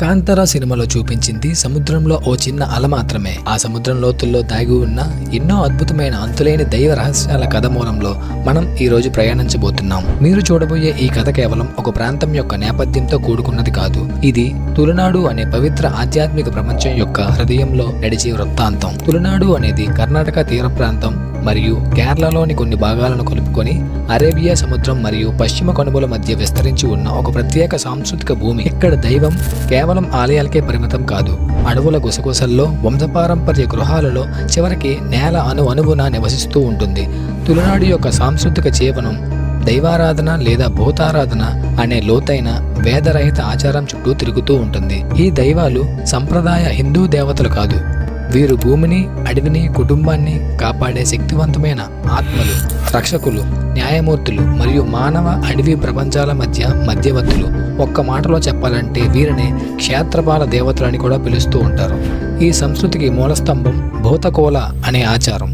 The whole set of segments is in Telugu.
కాంతారా సినిమాలో చూపించింది సముద్రంలో ఓ చిన్న అల మాత్రమే. ఆ సముద్రం లోతుల్లో దాగి ఉన్న ఎన్నో అద్భుతమైన అంతులేని దైవ రహస్యాల కథ మూలంలో మనం ఈ రోజు ప్రయాణించబోతున్నాం. మీరు చూడబోయే ఈ కథ కేవలం ఒక ప్రాంతం యొక్క నేపథ్యంతో కూడుకున్నది కాదు. ఇది తులనాడు అనే పవిత్ర ఆధ్యాత్మిక ప్రపంచం యొక్క హృదయంలో నడిచే వృత్తాంతం. తులనాడు అనేది కర్ణాటక తీర ప్రాంతం మరియు కేరళలోని కొన్ని భాగాలను కలుపుకొని అరేబియా సముద్రం మరియు పశ్చిమ కనుమల మధ్య విస్తరించి ఉన్న ఒక ప్రత్యేక సాంస్కృతిక భూమి. ఇక్కడ దైవం కేవలం ఆలయాలకే పరిమితం కాదు. అడవుల గుసగుసల్లో వంశపారంపర్య గృహాలలో చివరికి నేల అను అనువున నివసిస్తూ ఉంటుంది. తులనాడు యొక్క సాంస్కృతిక జీవనం దైవారాధన లేదా భూతారాధన అనే లోతైన వేదరహిత ఆచారం చుట్టూ తిరుగుతూ ఉంటుంది. ఈ దైవాలు సంప్రదాయ హిందూ దేవతలు కాదు. వీరు భూమిని అడవిని కుటుంబాన్ని కాపాడే శక్తివంతమైన ఆత్మలు రక్షకులు న్యాయమూర్తులు మరియు మానవ అడవి ప్రపంచాల మధ్య మధ్యవర్తులు. ఒక్క మాటలో చెప్పాలంటే వీరిని క్షేత్రపాల దేవతలని కూడా పిలుస్తూ ఉంటారు. ఈ సంస్కృతికి మూలస్తంభం భూతకోల అనే ఆచారం.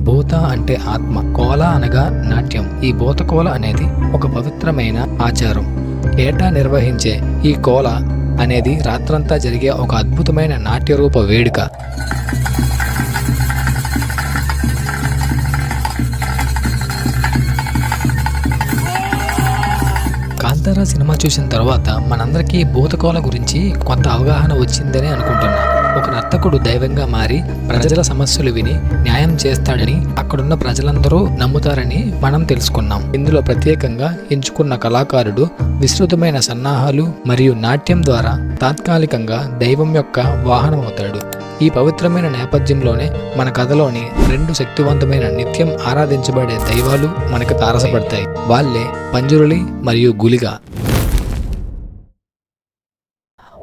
భూత అంటే ఆత్మ కోల అనగా నాట్యం. ఈ భూతకోల అనేది ఒక పవిత్రమైన ఆచారం. ఏటా నిర్వహించే ఈ కోల అనేది రాత్రంతా జరిగే ఒక అద్భుతమైన నాట్యరూప వేడుక. కాంతారా సినిమా చూసిన తర్వాత మనందరికీ భూతకోల గురించి కొంత అవగాహన వచ్చిందని అనుకుంటున్నాను నర్తకుడు దైవంగా మారి ప్రజల సమస్యలు విని న్యాయం చేస్తాడని అక్కడున్న ప్రజలందరూ నమ్ముతారని మనం తెలుసుకున్నాం. ఇందులో ప్రత్యేకంగా ఎంచుకున్న కళాకారుడు విస్తృతమైన సన్నాహాలు మరియు నాట్యం ద్వారా తాత్కాలికంగా దైవం యొక్క వాహనం అవుతాడు ఈ పవిత్రమైన నేపథ్యంలోనే మన కథలోని రెండు శక్తివంతమైన నిత్యం ఆరాధించబడే దైవాలు మనకు తారసపడతాయి. వాళ్ళే పంజురులి మరియు గులిగా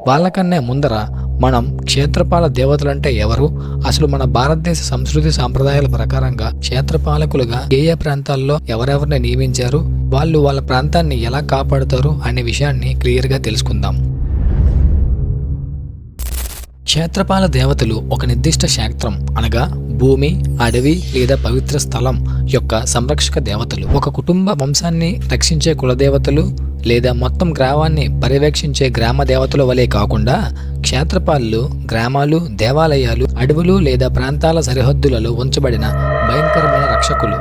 వాళ్ళకన్నా ముందర మనం క్షేత్రపాల దేవతలంటే ఎవరు? అసలు మన భారతదేశ సంస్కృతి సాంప్రదాయాల ప్రకారంగా క్షేత్రపాలకులుగా ఏ ఏ ప్రాంతాల్లో ఎవరెవరిని నియమించారు? వాళ్ళు వాళ్ళ ప్రాంతాన్ని ఎలా కాపాడుతారు? అనే విషయాన్ని క్లియర్గా తెలుసుకుందాం. క్షేత్రపాల దేవతలు ఒక నిర్దిష్ట క్షేత్రం అనగా భూమి అడవి లేదా పవిత్ర స్థలం యొక్క సంరక్షక దేవతలు. ఒక కుటుంబ వంశాన్ని రక్షించే కులదేవతలు లేదా మొత్తం గ్రామాన్ని పర్యవేక్షించే గ్రామ దేవతల వలె కాకుండా క్షేత్రపాలు గ్రామాలు దేవాలయాలు అడవులు లేదా ప్రాంతాల సరిహద్దులలో ఉంచబడిన భయంకరమైన రక్షకులు.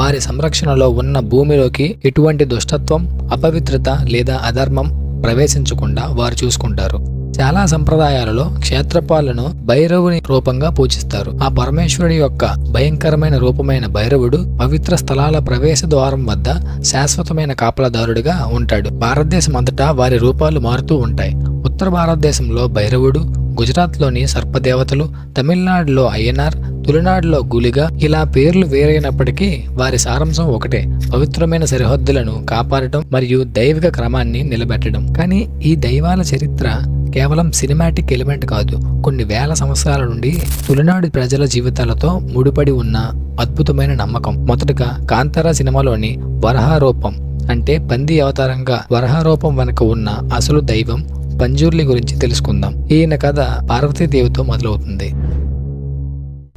వారి సంరక్షణలో ఉన్న భూమిలోకి ఎటువంటి దుష్టత్వం అపవిత్రత లేదా అధర్మం ప్రవేశించకుండా వారు చూసుకుంటారు. చాలా సంప్రదాయాలలో క్షేత్రపాలను భైరవుని రూపంగా పూజిస్తారు. ఆ పరమేశ్వరుడి యొక్క భయంకరమైన రూపమైన భైరవుడు పవిత్ర స్థలాల ప్రవేశ ద్వారం వద్ద శాశ్వతమైన కాపలాదారుడిగా ఉంటాడు. భారతదేశం అంతటా వారి రూపాలు మారుతూ ఉంటాయి. ఉత్తర భారతదేశంలో భైరవుడు గుజరాత్లోని సర్పదేవతలు తమిళనాడులో అయ్యనార్ తులనాడులో గులిగా ఇలా పేర్లు వేరైనప్పటికీ వారి సారాంశం ఒకటే పవిత్రమైన సరిహద్దులను కాపాడటం మరియు దైవిక క్రమాన్ని నిలబెట్టడం. కానీ ఈ దైవాల చరిత్ర కేవలం సినిమాటిక్ ఎలిమెంట్ కాదు కొన్ని వేల సంవత్సరాల నుండి తులనాడు ప్రజల జీవితాలతో ముడిపడి ఉన్న అద్భుతమైన నమ్మకం. మొదటగా కాంతారా సినిమాలోని వరహారూపం అంటే పంది అవతారంగా వరహారూపం వెనుక ఉన్న అసలు దైవం పంజూర్లి గురించి తెలుసుకుందాం. ఈయన కథ పార్వతీదేవితో మొదలవుతుంది.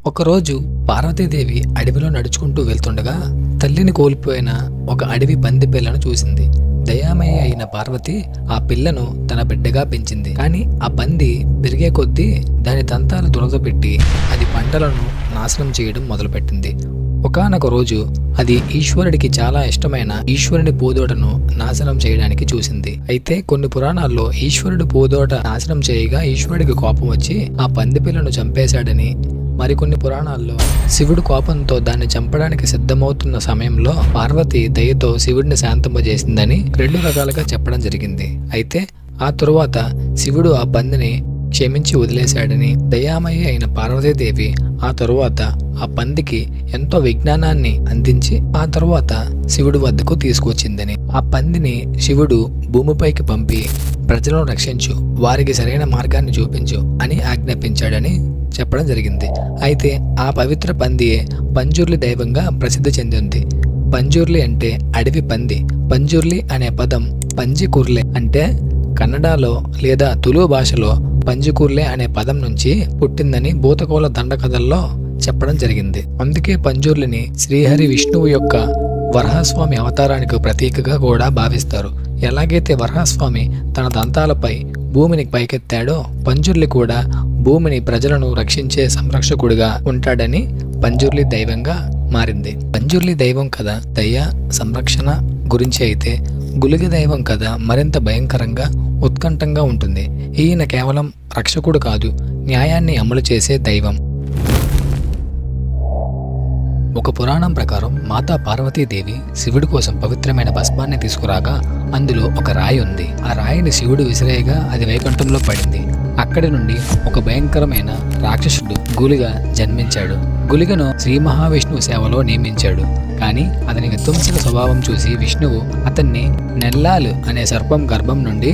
ఒకరోజు పార్వతీదేవి అడవిలో నడుచుకుంటూ వెళ్తుండగా తల్లిని కోల్పోయిన ఒక అడవి పంది పిల్లను చూసింది. దయామయ్య అయిన పార్వతి ఆ పిల్లను తన బిడ్డగా పెంచింది. కానీ ఆ పంది పెరిగే కొద్దీ దాని దంతాలు దురదపెట్టి అది పంటలను నాశనం చేయడం మొదలుపెట్టింది. ఒకానొక రోజు అది ఈశ్వరుడికి చాలా ఇష్టమైన ఈశ్వరుని పూదోటను నాశనం చేయడానికి చూసింది. అయితే కొన్ని పురాణాల్లో ఈశ్వరుడు పూదోట నాశనం చేయగా ఈశ్వరుడికి కోపం వచ్చి ఆ పంది పిల్లను చంపేశాడని మరికొన్ని పురాణాల్లో శివుడు కోపంతో దాన్ని చంపడానికి సిద్ధమవుతున్న సమయంలో పార్వతి దయతో శివుడిని శాంతింపజేసిందని రెండు రకాలుగా చెప్పడం జరిగింది. అయితే ఆ తరువాత శివుడు ఆ పందిని క్షమించి వదిలేశాడని దయామయ్య అయిన పార్వతీదేవి ఆ తరువాత ఆ పందికి ఎంతో విజ్ఞానాన్ని అందించి ఆ తరువాత శివుడు వద్దకు తీసుకొచ్చిందని. ఆ పందిని శివుడు భూమిపైకి పంపి ప్రజలను రక్షించు వారికి సరైన మార్గాన్ని చూపించు అని ఆజ్ఞాపించాడని చెప్పడం జరిగింది. అయితే ఆ పవిత్ర పందియే పంజూర్లి దైవంగా ప్రసిద్ధి చెందింది. పంజూర్లి అంటే అడవి పంది. పంజూర్లి అనే పదం పంజికుర్లే అంటే కన్నడలో లేదా తులు భాషలో పంజుకూర్లే అనే పదం నుంచి పుట్టిందని భూతకోల దండకథల్లో చెప్పడం జరిగింది. అందుకే పంజూర్లిని శ్రీహరి విష్ణువు యొక్క వరహస్వామి అవతారానికి ప్రతీకగా కూడా భావిస్తారు. ఎలాగైతే వరహస్వామి తన దంతాలపై భూమిని పైకెత్తాడో పంజుర్లి కూడా భూమిని ప్రజలను రక్షించే సంరక్షకుడిగా ఉంటాడని పంజుర్లి దైవంగా మారింది. పంజుర్లి దైవం కదా దయ సంరక్షణ గురించి అయితే గులిగ దైవం కథ మరింత భయంకరంగా ఉత్కంఠంగా ఉంటుంది. ఈయన కేవలం రక్షకుడు కాదు న్యాయాన్ని అమలు చేసే దైవం. ఒక పురాణం ప్రకారం మాతా పార్వతీదేవి శివుడి కోసం పవిత్రమైన భస్మాన్ని తీసుకురాగా అందులో ఒక రాయి ఉంది. ఆ రాయిని శివుడు విసిరేయగా అది వైకుంఠంలో పడింది. అక్కడి నుండి ఒక భయంకరమైన రాక్షసుడు గులిగా జన్మించాడు. గులిగను శ్రీ మహావిష్ణువు సేవలో నియమించాడు. కానీ అతని విధ్వంసక స్వభావం చూసి విష్ణువు అతన్ని నెల్లాలు అనే సర్పం గర్భం నుండి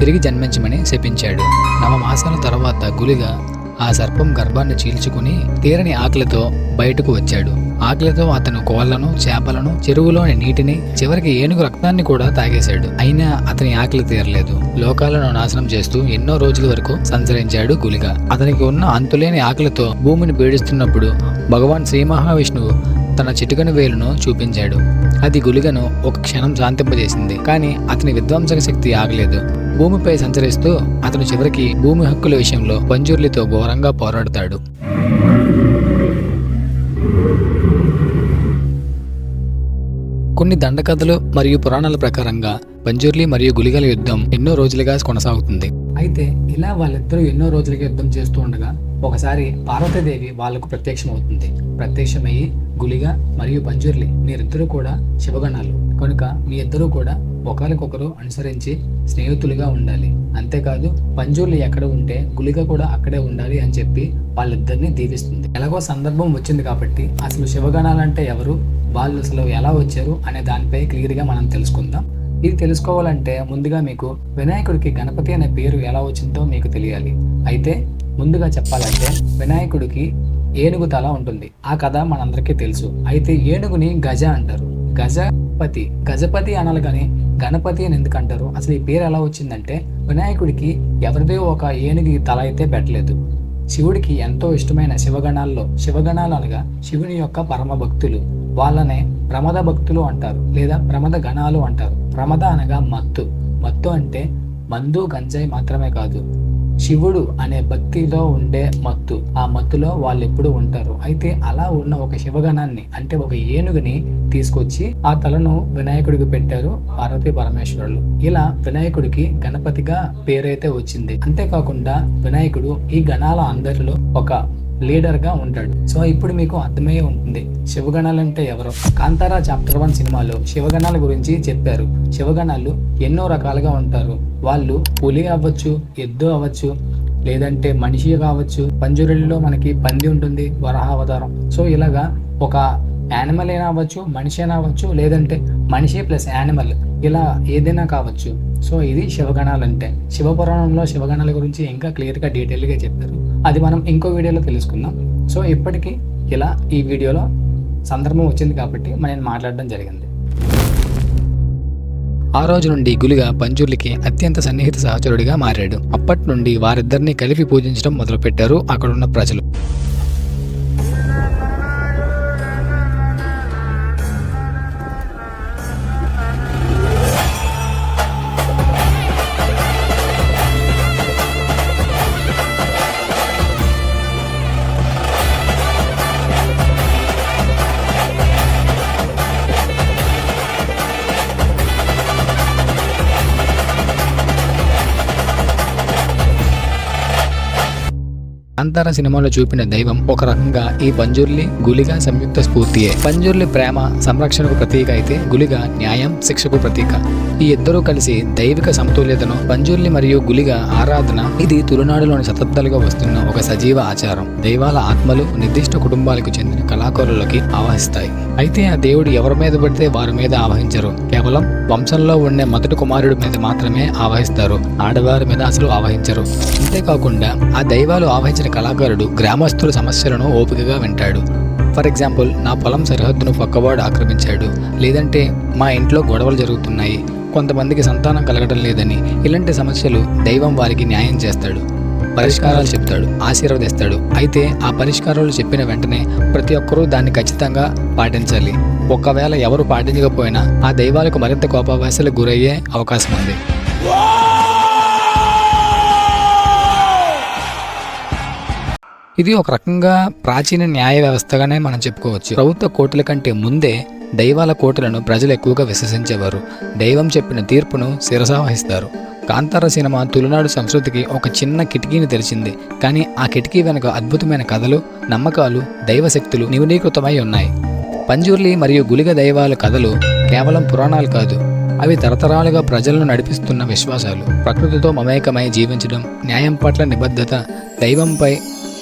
తిరిగి జన్మించమని శపించాడు. నవమాసాల తర్వాత గులిగా ఆ సర్పం గర్భాన్ని చీల్చుకుని తీరని ఆకలితో బయటకు వచ్చాడు. ఆకలితో అతను కోళ్ళను చేపలను చెరువులోని నీటిని చివరికి ఏనుగు రక్తాన్ని కూడా తాగేశాడు. అయినా అతని ఆకలి తీరలేదు. లోకాలను నాశనం చేస్తూ ఎన్నో రోజుల వరకు సంచరించాడు గులిగా. అతనికి ఉన్న అంతులేని ఆకలితో భూమిని పీడిస్తున్నప్పుడు భగవాన్ శ్రీ మహావిష్ణువు తన చిటుకని వేలును చూపించాడు. అది గులిగను ఒక క్షణం శాంతింపజేసింది. కానీ అతని విధ్వంసక శక్తి ఆగలేదు. భూమిపై సంచరిస్తూ అతను చివరికి భూమి హక్కుల విషయంలో పంజుర్లితో ఘోరంగా పోరాడతాడు. కొన్ని దండకథలు మరియు పురాణాల ప్రకారంగా పంజుర్లి మరియు గులిగల యుద్ధం ఎన్నో రోజులుగా కొనసాగుతుంది. అయితే ఇలా వాళ్ళిద్దరూ ఎన్నో రోజులుగా యుద్ధం చేస్తూ ఉండగా ఒకసారి పార్వతీదేవి వాళ్ళకు ప్రత్యక్షమవుతుంది. ప్రత్యక్షమయ్యి గులిగ మరియు పంజుర్లి మీరిద్దరూ కూడా శివగణాలు కనుక మీ ఇద్దరూ కూడా ఒకరికొకరు అనుసరించి స్నేహితులుగా ఉండాలి. అంతేకాదు పంజుర్లి ఎక్కడ ఉంటే గులిక కూడా అక్కడే ఉండాలి అని చెప్పి వాళ్ళిద్దరిని దీవిస్తుంది. ఎలాగో సందర్భం వచ్చింది కాబట్టి అసలు శివగణాలంటే ఎవరు వాళ్ళు అసలు ఎలా వచ్చారు అనే దానిపై క్లియర్గా మనం తెలుసుకుందాం. ఇది తెలుసుకోవాలంటే ముందుగా మీకు వినాయకుడికి గణపతి అనే పేరు ఎలా వచ్చిందో మీకు తెలియాలి. అయితే ముందుగా చెప్పాలంటే వినాయకుడికి ఏనుగు తల ఉంటుంది. ఆ కథ మనందరికీ తెలుసు. అయితే ఏనుగుని గజ అంటారు. గజపతి. గజపతి అనాలగానే గణపతి అని ఎందుకు అంటారు అసలు ఈ పేరు ఎలా వచ్చిందంటే వినాయకుడికి ఎవరిదో ఒక ఏనుగు తల అయితే పెట్టలేదు. శివుడికి ఎంతో ఇష్టమైన శివగణాల్లో శివగణాలు అనగా శివుని యొక్క పరమ భక్తులు. వాళ్ళనే ప్రమద భక్తులు అంటారు లేదా ప్రమద గణాలు అంటారు. ప్రమద అనగా మత్తు. మత్తు అంటే మందు గంజాయి మాత్రమే కాదు. శివుడు అనే భక్తిలో ఉండే మత్తు. ఆ మత్తులో వాళ్ళు ఎప్పుడు ఉంటారు. అయితే అలా ఉన్న ఒక శివగణాన్ని అంటే ఒక ఏనుగుని తీసుకొచ్చి ఆ తలను వినాయకుడికి పెట్టారు పార్వతీ పరమేశ్వరులు. ఇలా వినాయకుడికి గణపతిగా పేరైతే వచ్చింది. అంతేకాకుండా వినాయకుడు ఈ గణాల అందరిలో ఒక లీడర్గా ఉంటాడు. సో ఇప్పుడు మీకు అర్థమయ్యే ఉంటుంది. శివగణాలు అంటే ఎవరు? కాంతారా చాప్టర్ వన్ సినిమాలో శివగణాల గురించి చెప్పారు. శివగణాలు ఎన్నో రకాలుగా ఉంటారు. వాళ్ళు పులి అవ్వచ్చు ఎద్దు అవ్వచ్చు లేదంటే మనిషి కావచ్చు. పంజురుల్లో మనకి పంది ఉంటుంది వరాహావతారం సో ఇలాగా ఒక యానిమల్ అయినా అవ్వచ్చు మనిషి అయినా అవ్వచ్చు లేదంటే మనిషి ప్లస్ యానిమల్ ఇలా ఏదైనా కావచ్చు. సో ఇది శివగణాలు అంటే శివపురాణంలో శివగణాల గురించి ఇంకా క్లియర్గా డీటెయిల్గా చెప్పారు. అది మనం ఇంకో వీడియోలో తెలుసుకుందాం. సో ఇప్పటికీ ఇలా ఈ వీడియోలో సందర్భం వచ్చింది కాబట్టి మనం మాట్లాడడం జరిగింది. ఆ రోజు నుండి గులిగా పంజుర్లికి అత్యంత సన్నిహిత సహచరుడిగా మారాడు. అప్పటి నుండి వారిద్దరిని కలిపి పూజించడం మొదలుపెట్టారు అక్కడున్న ప్రజలు. కాంతార సినిమాలో చూపిన దైవం ఒక రకంగా ఈ పంజుర్లి గులిగా సంయుక్త స్ఫూర్తియే. పంజుర్లి ప్రేమ సంరక్షణకు ప్రతీక అయితే గులిగా న్యాయం శిక్షకు ప్రతీక. ఈ ఇద్దరూ కలిసి దైవిక సమతుల్యతను పంజుర్లి మరియు గులిగా ఆరాధన ఇది తులునాడులోని శతాబ్దాలుగా వస్తున్న ఒక సజీవ ఆచారం. దైవాల ఆత్మలు నిర్దిష్ట కుటుంబాలకు చెందిన కళాకారులకి ఆవహిస్తాయి. అయితే ఆ దేవుడు ఎవరి మీద పడితే వారి మీద ఆవహించరు. కేవలం వంశంలో ఉండే మొదటి కుమారుడి మీద మాత్రమే ఆవహిస్తారు. ఆడవారి మీద అసలు ఆవహించరు. అంతేకాకుండా ఆ దైవాలు ఆవహించిన కళాకారుడు గ్రామస్తుల సమస్యలను ఓపికగా వింటాడు. ఫర్ ఎగ్జాంపుల్ నా పొలం సరిహద్దును పక్కవాడు ఆక్రమించాడు. లేదంటే మా ఇంట్లో గొడవలు జరుగుతున్నాయి. కొంతమందికి సంతానం కలగడం లేదని ఇలాంటి సమస్యలు దైవం వారికి న్యాయం చేస్తాడు. పరిష్కారాలు చెప్తాడు ఆశీర్వదిస్తాడు. అయితే ఆ పరిష్కారాలు చెప్పిన వెంటనే ప్రతి ఒక్కరూ దాన్ని ఖచ్చితంగా పాటించాలి. ఒకవేళ ఎవరు పాటించకపోయినా ఆ దైవాలకు మరింత కోపావేశాలకు గురయ్యే అవకాశం ఉంది. ఇది ఒక రకంగా ప్రాచీన న్యాయ వ్యవస్థగానే మనం చెప్పుకోవచ్చు. ప్రభుత్వ కోర్టుల కంటే ముందే దైవాల కోర్టులను ప్రజలు ఎక్కువగా విశ్వసించేవారు. దైవం చెప్పిన తీర్పును శిరసావహిస్తారు కాంతార సినిమా తులునాడు సంస్కృతికి ఒక చిన్న కిటికీని తెరిచింది. కానీ ఆ కిటికీ వెనుక అద్భుతమైన కథలు నమ్మకాలు దైవశక్తులు నివనీకృతమై ఉన్నాయి. పంజుర్లి మరియు గులిగ దైవాల కథలు కేవలం పురాణాలు కాదు. అవి తరతరాలుగా ప్రజలను నడిపిస్తున్న విశ్వాసాలు. ప్రకృతితో మమేకమై జీవించడం న్యాయం పట్ల నిబద్ధత దైవంపై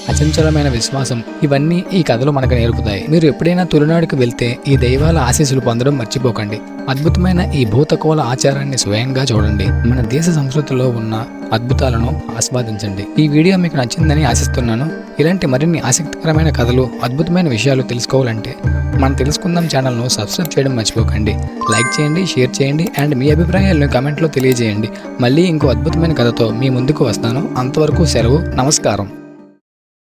అచంచలమైన విశ్వాసం ఇవన్నీ ఈ కథలు మనకు నేర్పుతాయి. మీరు ఎప్పుడైనా తొలినాడుకు వెళ్తే ఈ దైవాల ఆశీస్సులు పొందడం మర్చిపోకండి. అద్భుతమైన ఈ భూతకోల ఆచారాన్ని స్వయంగా చూడండి. మన దేశ సంస్కృతిలో ఉన్న అద్భుతాలను ఆస్వాదించండి. ఈ వీడియో మీకు నచ్చిందని ఆశిస్తున్నాను. ఇలాంటి మరిన్ని ఆసక్తికరమైన కథలు అద్భుతమైన విషయాలు తెలుసుకోవాలంటే మనం తెలుసుకుందాం ఛానల్ను సబ్స్క్రైబ్ చేయడం మర్చిపోకండి. లైక్ చేయండి షేర్ చేయండి అండ్ మీ అభిప్రాయాలను కమెంట్లో తెలియజేయండి. మళ్ళీ ఇంకో అద్భుతమైన కథతో మీ ముందుకు వస్తాను. అంతవరకు సెలవు నమస్కారం.